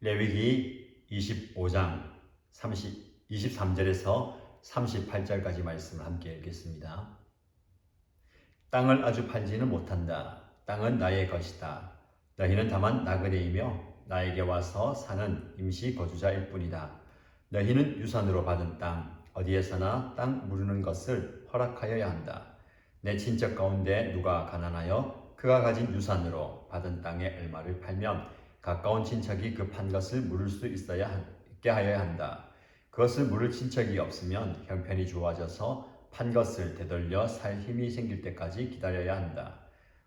레위기 25장 30, 23절에서 38절까지 말씀을 함께 읽겠습니다. 땅을 아주 팔지는 못한다. 땅은 나의 것이다. 너희는 다만 나그네이며 나에게 와서 사는 임시 거주자일 뿐이다. 너희는 유산으로 받은 땅 어디에서나 땅 무르는 것을 허락하여야 한다. 내 친척 가운데 누가 가난하여 그가 가진 유산으로 받은 땅의 얼마를 팔면 가까운 친척이 그판 것을 물을 수 있어야 한- 있게 하여야 한다. 그것을 물을 친척이 없으면 형편이 좋아져서 판 것을 되돌려 살 힘이 생길 때까지 기다려야 한다.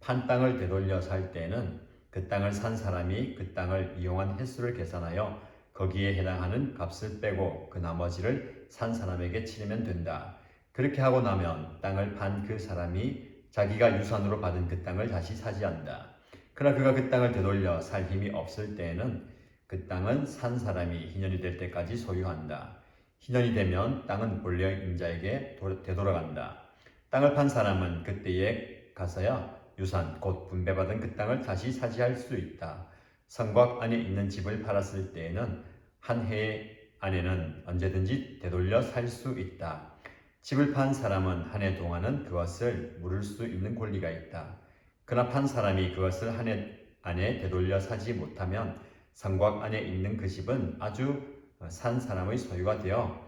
판 땅을 되돌려 살 때에는 그 땅을 산 사람이 그 땅을 이용한 횟수를 계산하여 거기에 해당하는 값을 빼고 그 나머지를 산 사람에게 치르면 된다. 그렇게 하고 나면 땅을 판 그 사람이 자기가 유산으로 받은 그 땅을 다시 사지한다. 그러나 그가 그 땅을 되돌려 살 힘이 없을 때에는 그 땅은 산 사람이 희년이 될 때까지 소유한다. 희년이 되면 땅은 본래 임자에게 도- 되돌아간다. 땅을 판 사람은 그때에 가서야 유산 곧 분배받은 그 땅을 다시 사지할 수 있다. 성곽 안에 있는 집을 팔았을 때에는 한 해 안에는 언제든지 되돌려 살 수 있다. 집을 판 사람은 한 해 동안은 그것을 물을 수 있는 권리가 있다. 그러나 판 사람이 그것을 한 해 안에 되돌려 사지 못하면 성곽 안에 있는 그 집은 아주 산 사람의 소유가 되어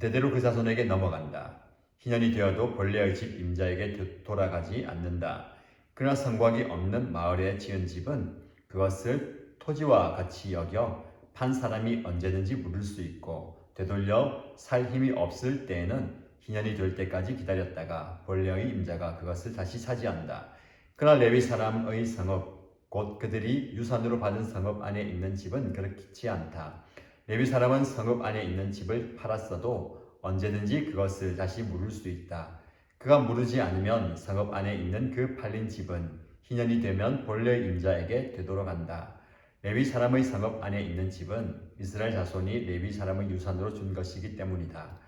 대대로 그 자손에게 넘어간다. 희년이 되어도 본래의 집 임자에게 도- 돌아가지 않는다. 그러나 성곽이 없는 마을에 지은 집은 그것을 토지와 같이 여겨 판 사람이 언제든지 물을 수 있고 되돌려 살 힘이 없을 때에는 희년이 될 때까지 기다렸다가 본래의 임자가 그것을 다시 차지한다. 그러나 레위 사람의 성읍 곧 그들이 유산으로 받은 성읍 안에 있는 집은 그렇지 않다. 레위 사람은 성읍 안에 있는 집을 팔았어도 언제든지 그것을 다시 물을 수 있다. 그가 물으지 않으면 성읍 안에 있는 그 팔린 집은 희년이 되면 본래 임자에게 되돌아간다. 레위 사람의 성읍 안에 있는 집은 이스라엘 자손이 레위 사람의 유산으로 준 것이기 때문이다.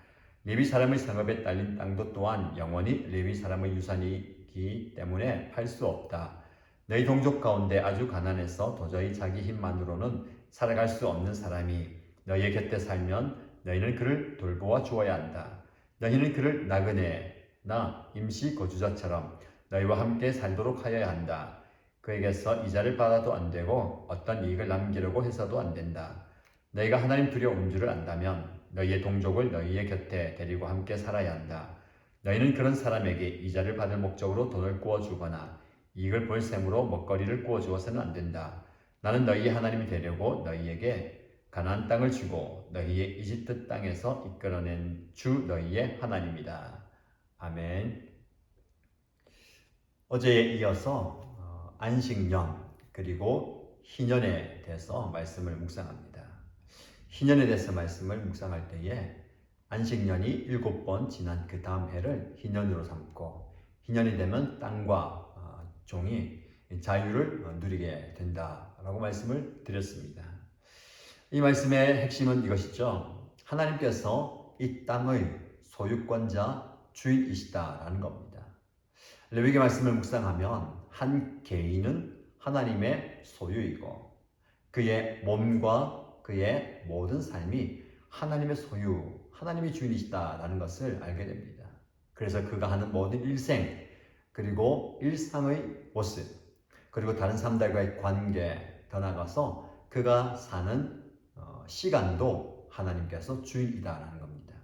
레위 사람의 성읍에 딸린 땅도 또한 영원히 레위 사람의 유산이 기 때문에 팔 수 없다. 너희 동족 가운데 아주 가난해서 도저히 자기 힘만으로는 살아갈 수 없는 사람이 너희의 곁에 살면 너희는 그를 돌보아 주어야 한다. 너희는 그를 나그네나 임시 거주자처럼 너희와 함께 살도록 하여야 한다. 그에게서 이자를 받아도 안 되고 어떤 이익을 남기려고 해서도 안 된다. 너희가 하나님 두려운 줄을 안다면 너희의 동족을 너희의 곁에 데리고 함께 살아야 한다. 너희는 그런 사람에게 이자를 받을 목적으로 돈을 구워 주거나 이익을 볼 셈으로 먹거리를 구워 주어서는 안 된다. 나는 너희의 하나님이 되려고 너희에게 가나안 땅을 주고 너희의 이집트 땅에서 이끌어낸 주 너희의 하나님이다. 아멘. 어제에 이어서 어, 안식년 그리고 희년에 대해서 말씀을 묵상합니다. 희년에 대해서 말씀을 묵상할 때에 안식년이 일곱 번 지난 그 다음 해를 희년으로 삼고 희년이 되면 땅과 어, 종이 자유를 어, 누리게 된다라고 말씀을 드렸습니다. 이 말씀의 핵심은 이것이죠. 하나님께서 이 땅의 소유권자 주인이시다라는 겁니다. 레위기 말씀을 묵상하면 한 개인은 하나님의 소유이고 그의 몸과 그의 모든 삶이 하나님의 소유, 하나님이 주인이시다라는 것을 알게 됩니다. 그래서 그가 하는 모든 일생 그리고 일상의 모습 그리고 다른 사람들과의 관계 더 나가서 그가 사는 어, 시간도 하나님께서 주인이다라는 겁니다.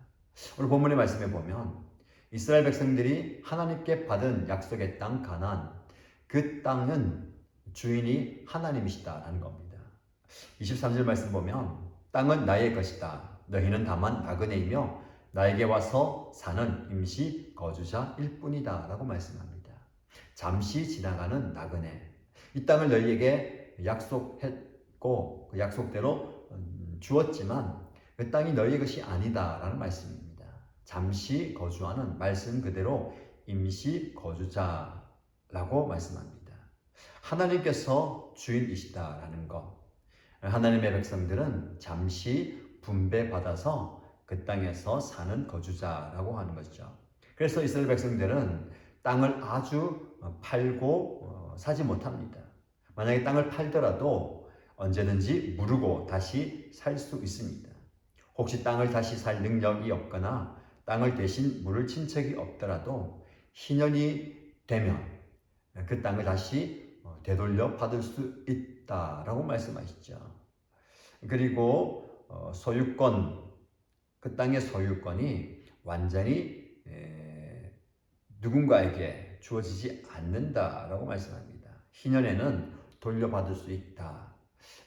오늘 본문의 말씀에 보면 이스라엘 백성들이 하나님께 받은 약속의 땅 가나안 그 땅은 주인이 하나님이시다라는 겁니다. 23절 말씀 보면 땅은 나의 것이다. 너희는 다만 나그네이며 나에게 와서 사는 임시 거주자일 뿐이다. 라고 말씀합니다. 잠시 지나가는 나그네. 이 땅을 너희에게 약속했고 그 약속대로 음, 주었지만 그 땅이 너희의 것이 아니다. 라는 말씀입니다. 잠시 거주하는 말씀 그대로 임시 거주자라고 말씀합니다. 하나님께서 주인이시다라는 것. 하나님의 백성들은 잠시 분배받아서 그 땅에서 사는 거주자라고 하는 것이죠. 그래서 이스라엘 백성들은 땅을 아주 팔고 어, 사지 못합니다. 만약에 땅을 팔더라도 언제든지 무르고 다시 살 수 있습니다. 혹시 땅을 다시 살 능력이 없거나 땅을 대신 물을 친척이 없더라도 희년이 되면 그 땅을 다시 어, 되돌려 받을 수 있다라고 말씀하시죠. 그리고 어, 소유권 그 땅의 소유권이 완전히 에, 누군가에게 주어지지 않는다라고 말씀합니다. 희년에는 돌려받을 수 있다.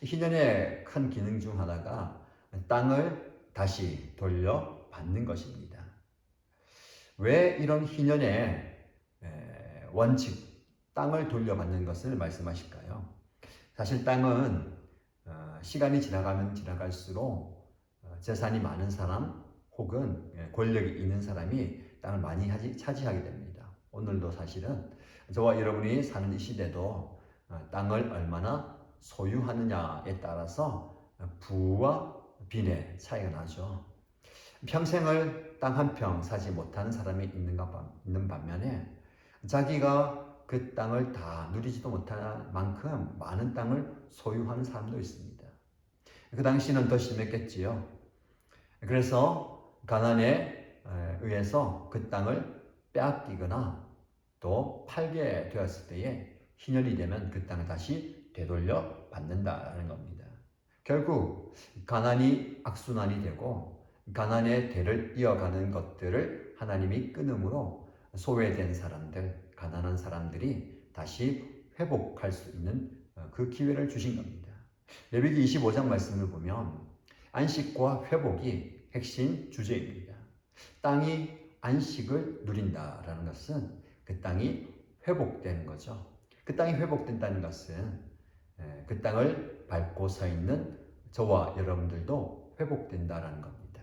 희년의 큰 기능 중 하나가 땅을 다시 돌려받는 것입니다. 왜 이런 희년의 에, 원칙, 땅을 돌려받는 것을 말씀하실까요? 사실 땅은 어, 시간이 지나가면 지나갈수록 어, 재산이 많은 사람 혹은 예, 권력이 있는 사람이 땅을 많이 차지하게 됩니다. 오늘도 사실은 저와 여러분이 사는 이 시대도 어, 땅을 얼마나 소유하느냐에 따라서 어, 부와 빈의 차이가 나죠. 평생을 땅 한 평 사지 못하는 사람이 있는가 반- 있는 반면에 자기가 그 땅을 다 누리지도 못할 만큼 많은 땅을 소유하는 사람도 있습니다. 그 당시는 더 심했겠지요. 그래서 가난에 에, 의해서 그 땅을 빼앗기거나 또 팔게 되었을 때에 희년이 되면 그 땅을 다시 되돌려 받는다는 겁니다. 결국 가난이 악순환이 되고 가난의 대를 이어가는 것들을 하나님이 끊음으로 소외된 사람들, 가난한 사람들이 다시 회복할 수 있는 어, 그 기회를 주신 겁니다. 레위기 25장 말씀을 보면 안식과 회복이 핵심 주제입니다. 땅이 안식을 누린다라는 것은 그 땅이 회복되는 거죠. 그 땅이 회복된다는 것은 에, 그 땅을 밟고 서 있는 저와 여러분들도 회복된다라는 겁니다.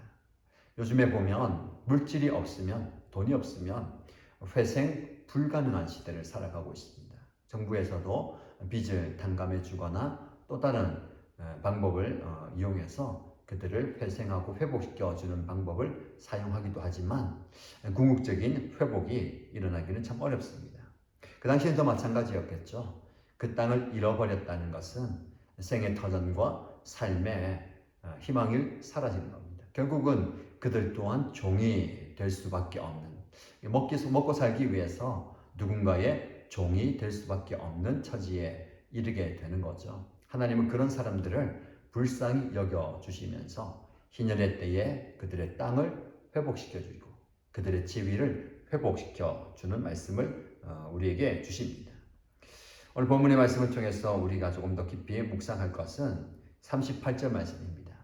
요즘에 보면 물질이 없으면 돈이 없으면 회생 불가능한 시대를 살아가고 있습니다. 정부에서도 빚을 탕감해 주거나 또 다른 에, 방법을 어, 이용해서 그들을 회생하고 회복시켜 주는 방법을 사용하기도 하지만 궁극적인 회복이 일어나기는 참 어렵습니다. 그 당시에도 마찬가지였겠죠. 그 땅을 잃어버렸다는 것은 생의 터전과 삶의 어, 희망이 사라지는 겁니다. 결국은 그들 또한 종이 될 수밖에 없는 먹기 먹고 살기 위해서 누군가의 종이 될 수밖에 없는 처지에 이르게 되는 거죠. 하나님은 그런 사람들을 불쌍히 여겨 주시면서 희년의 때에 그들의 땅을 회복시켜 주고 그들의 지위를 회복시켜 주는 말씀을 어, 우리에게 주십니다. 오늘 본문의 말씀을 통해서 우리가 조금 더 깊이 묵상할 것은 38절 말씀입니다.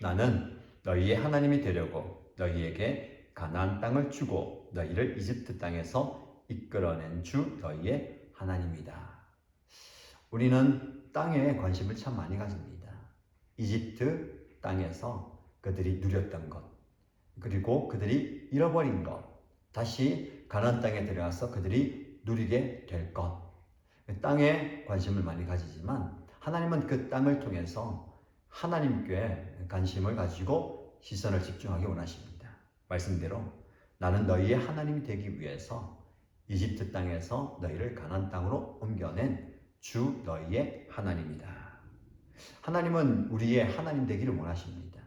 나는 너희의 하나님이 되려고 너희에게 가나안 땅을 주고 너희를 이집트 땅에서 이끌어낸 주 너희의 하나님이다. 우리는 땅에 관심을 참 많이 가집니다. 이집트 땅에서 그들이 누렸던 것, 그리고 그들이 잃어버린 것, 다시 가나안 땅에 들어가서 그들이 누리게 될 것, 땅에 관심을 많이 가지지만 하나님은 그 땅을 통해서 하나님께 관심을 가지고 시선을 집중하기 원하십니다. 말씀대로 나는 너희의 하나님이 되기 위해서 이집트 땅에서 너희를 가나안 땅으로 옮겨낸 주 너희의 하나님이다. 하나님은 우리의 하나님 되기를 원하십니다.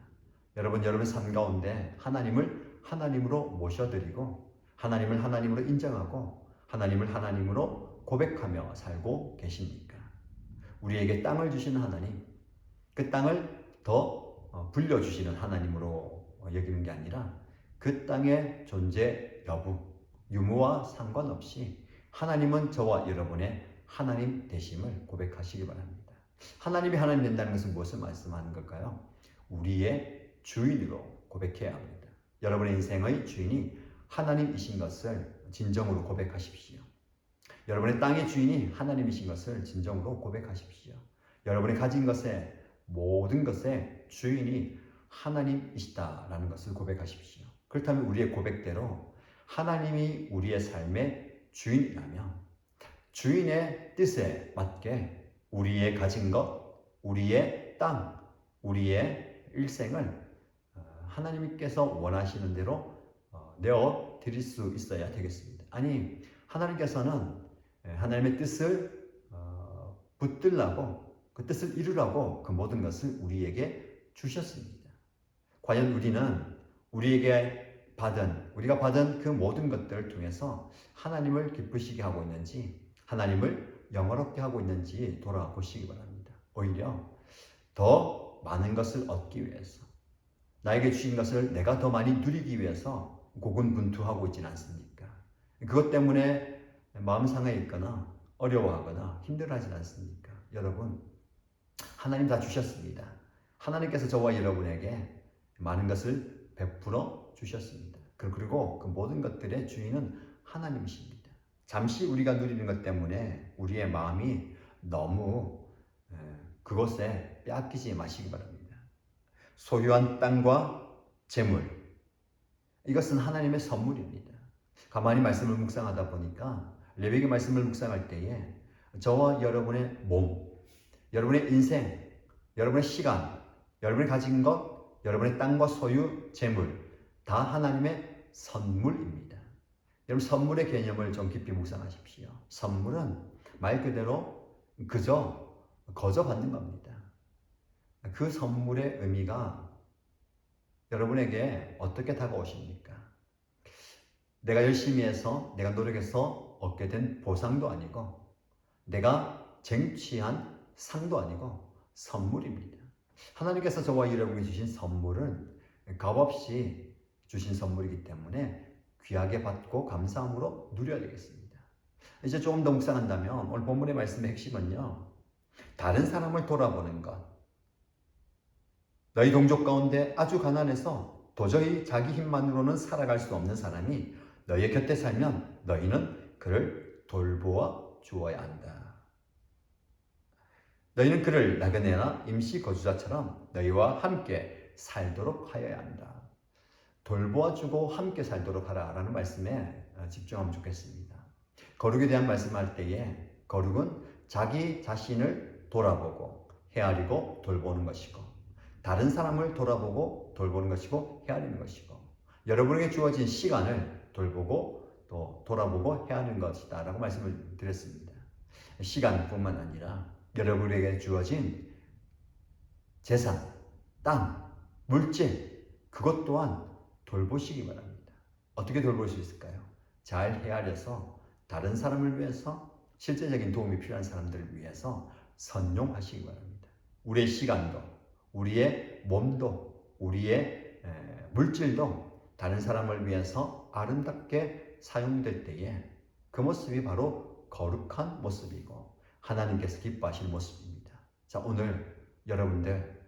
여러분 여러분 삶 가운데 하나님을 하나님으로 모셔드리고 하나님을 하나님으로 인정하고 하나님을 하나님으로 고백하며 살고 계십니까? 우리에게 땅을 주시는 하나님, 그 땅을 더 어, 불려주시는 하나님으로 여기는 게 아니라 그 땅의 존재 여부, 유무와 상관없이 하나님은 저와 여러분의 하나님 되심을 고백하시기 바랍니다. 하나님이 하나님 된다는 것은 무엇을 말씀하는 걸까요? 우리의 주인으로 고백해야 합니다. 여러분의 인생의 주인이 하나님이신 것을 진정으로 고백하십시오. 여러분의 땅의 주인이 하나님이신 것을 진정으로 고백하십시오. 여러분이 가진 것의 모든 것의 주인이 하나님이시다라는 것을 고백하십시오. 그렇다면 우리의 고백대로 하나님이 우리의 삶의 주인이라면 주인의 뜻에 맞게 우리의 가진 것, 우리의 땅, 우리의 일생을 어, 하나님께서 원하시는 대로 어, 내어 드릴 수 있어야 되겠습니다. 아니 하나님께서는 하나님의 뜻을 어, 붙들라고 그 뜻을 이루라고 그 모든 것을 우리에게 주셨습니다. 과연 우리는 우리에게 받은 우리가 받은 그 모든 것들을 통해서 하나님을 기쁘시게 하고 있는지 하나님을 영화롭게 하고 있는지 돌아보시기 바랍니다. 오히려 더 많은 것을 얻기 위해서 나에게 주신 것을 내가 더 많이 누리기 위해서 고군분투하고 있지는 않습니까? 그것 때문에 마음 상해 있거나 어려워하거나 힘들어하지 않습니까? 여러분 하나님 다 주셨습니다. 하나님께서 저와 여러분에게 많은 것을 베풀어 주셨습니다. 그리고 그 모든 것들의 주인은 하나님이십니다. 잠시 우리가 누리는 것 때문에 우리의 마음이 너무 에, 그것에 빼앗기지 마시기 바랍니다. 소유한 땅과 재물 이것은 하나님의 선물입니다. 가만히 말씀을 묵상하다 보니까 레위기 말씀을 묵상할 때에 저와 여러분의 몸, 여러분의 인생, 여러분의 시간, 여러분이 가진 것, 여러분의 땅과 소유, 재물 다 하나님의 선물입니다. 여러분 선물의 개념을 좀 깊이 묵상하십시오. 선물은 말 그대로 그저 거저 받는 겁니다. 그 선물의 의미가 여러분에게 어떻게 다가오십니까? 내가 열심히 해서 내가 노력해서 얻게 된 보상도 아니고 내가 쟁취한 상도 아니고 선물입니다. 하나님께서 저와 여러분이 주신 선물은 값없이 주신 선물이기 때문에 귀하게 받고 감사함으로 누려야 되겠습니다. 이제 조금 더 묵상한다면 오늘 본문의 말씀의 핵심은요. 다른 사람을 돌아보는 것. 너희 동족 가운데 아주 가난해서 도저히 자기 힘만으로는 살아갈 수 없는 사람이 너희의 곁에 살면 너희는 그를 돌보아 주어야 한다. 너희는 그를 나그네나 임시 거주자처럼 너희와 함께 살도록 하여야 한다. 돌보아 주고 함께 살도록 하라라는 말씀에 집중하면 좋겠습니다. 거룩에 대한 말씀할 때에 거룩은 자기 자신을 돌아보고 헤아리고 돌보는 것이고 다른 사람을 돌아보고 돌보는 것이고 헤아리는 것이고 여러분에게 주어진 시간을 돌보고 또 돌아보고 헤아리는 것이다 라고 말씀을 드렸습니다. 시간뿐만 아니라 여러분에게 주어진 재산, 땅, 물질 그것 또한 돌보시기 바랍니다. 어떻게 돌볼 수 있을까요? 잘 헤아려서 다른 사람을 위해서 실제적인 도움이 필요한 사람들을 위해서 선용하시기 바랍니다. 우리의 시간도, 우리의 몸도, 우리의 물질도 다른 사람을 위해서 아름답게 사용될 때에 그 모습이 바로 거룩한 모습이고 하나님께서 기뻐하시는 모습입니다. 자, 오늘 여러분들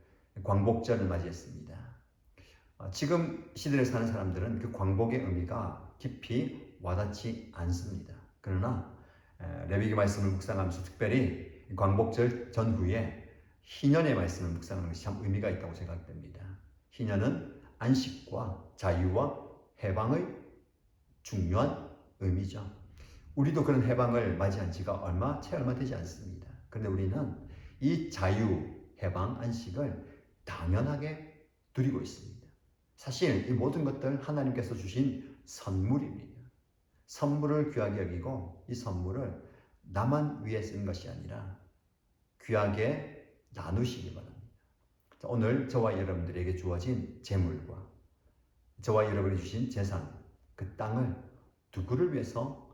광복절을 맞이했습니다. 어, 지금 시대를 사는 사람들은 그 광복의 의미가 깊이 와닿지 않습니다. 그러나 레위기 말씀을 묵상하면서 특별히 광복절 전후에 희년의 말씀을 묵상하는 것이 참 의미가 있다고 생각됩니다. 희년은 안식과 자유와 해방의 중요한 의미죠. 우리도 그런 해방을 맞이한 지가 얼마 채 얼마 되지 않습니다. 그런데 우리는 이 자유, 해방, 안식을 당연하게 누리고 있습니다. 사실 이 모든 것들 하나님께서 주신 선물입니다. 선물을 귀하게 여기고 이 선물을 나만 위해 쓴 것이 아니라 귀하게 나누시기 바랍니다. 오늘 저와 여러분들에게 주어진 재물과 저와 여러분이 주신 재산, 그 땅을 누구를 위해서,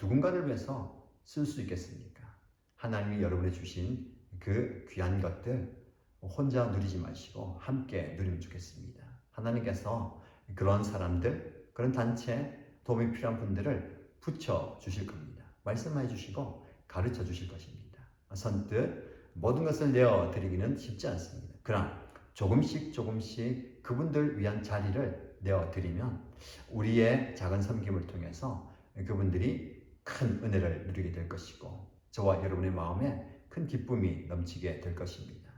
누군가를 위해서 쓸 수 있겠습니까? 하나님이 여러분에 주신 그 귀한 것들 혼자 누리지 마시고 함께 누리면 좋겠습니다. 하나님께서 그런 사람들, 그런 단체, 도움이 필요한 분들을 붙여 주실 겁니다. 말씀해 주시고 가르쳐 주실 것입니다. 선뜻 모든 것을 내어 드리기는 쉽지 않습니다. 그러나 조금씩 조금씩 그분들 위한 자리를 내어 드리면 우리의 작은 섬김을 통해서 그분들이 큰 은혜를 누리게 될 것이고 저와 여러분의 마음에 큰 기쁨이 넘치게 될 것입니다.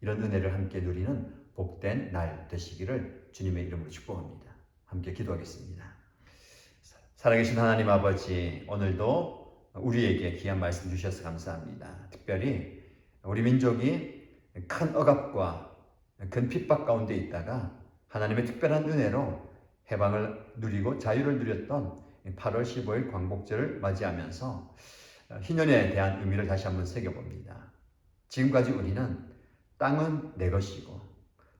이런 은혜를 함께 누리는 복된 날 되시기를 주님의 이름으로 축복합니다. 함께 기도하겠습니다. 살아계신 하나님 아버지, 오늘도 우리에게 귀한 말씀 주셔서 감사합니다. 특별히 우리 민족이 큰 억압과 큰 핍박 가운데 있다가 하나님의 특별한 은혜로 해방을 누리고 자유를 누렸던 8월 15일 광복절을 맞이하면서 희년에 대한 의미를 다시 한번 새겨봅니다. 지금까지 우리는 땅은 내 것이고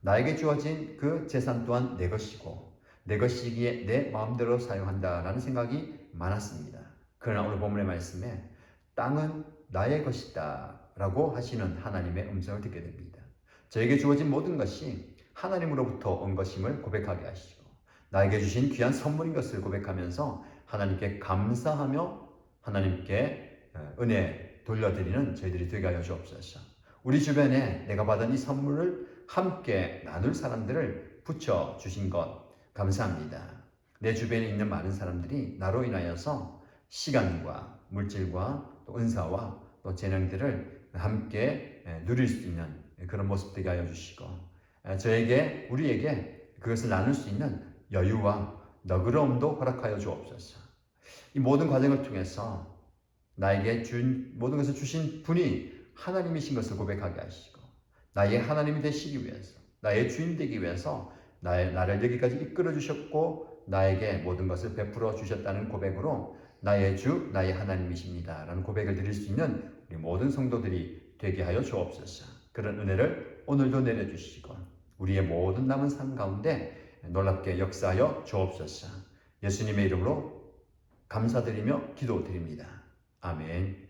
나에게 주어진 그 재산 또한 내 것이고 내 것이기에 내 마음대로 사용한다라는 생각이 많았습니다. 그러나 오늘 본문의 말씀에 땅은 나의 것이다 라고 하시는 하나님의 음성을 듣게 됩니다. 저에게 주어진 모든 것이 하나님으로부터 온 것임을 고백하게 하시고 나에게 주신 귀한 선물인 것을 고백하면서 하나님께 감사하며 하나님께 어, 은혜 돌려드리는 저희들이 되게 하여 주옵소서. 우리 주변에 내가 받은 이 선물을 함께 나눌 사람들을 붙여 주신 것 감사합니다. 내 주변에 있는 많은 사람들이 나로 인하여서 시간과 물질과 또 은사와 또 재능들을 함께 에, 누릴 수 있는 그런 모습 되게 하여 주시고 에, 저에게 우리에게 그것을 나눌 수 있는 여유와 너그러움도 허락하여 주옵소서. 이 모든 과정을 통해서 나에게 준 모든 것을 주신 분이 하나님이신 것을 고백하게 하시고 나의 하나님이 되시기 위해서 나의 주인 되기 위해서 나의 나를 여기까지 이끌어 주셨고 나에게 모든 것을 베풀어 주셨다는 고백으로 나의 주 나의 하나님이십니다 라는 고백을 드릴 수 있는 우리 모든 성도들이 되게 하여 주옵소서. 그런 은혜를 오늘도 내려 주시고 우리의 모든 남은 삶 가운데 놀랍게 역사하여 주옵소서. 예수님의 이름으로 감사드리며 기도드립니다. 아멘.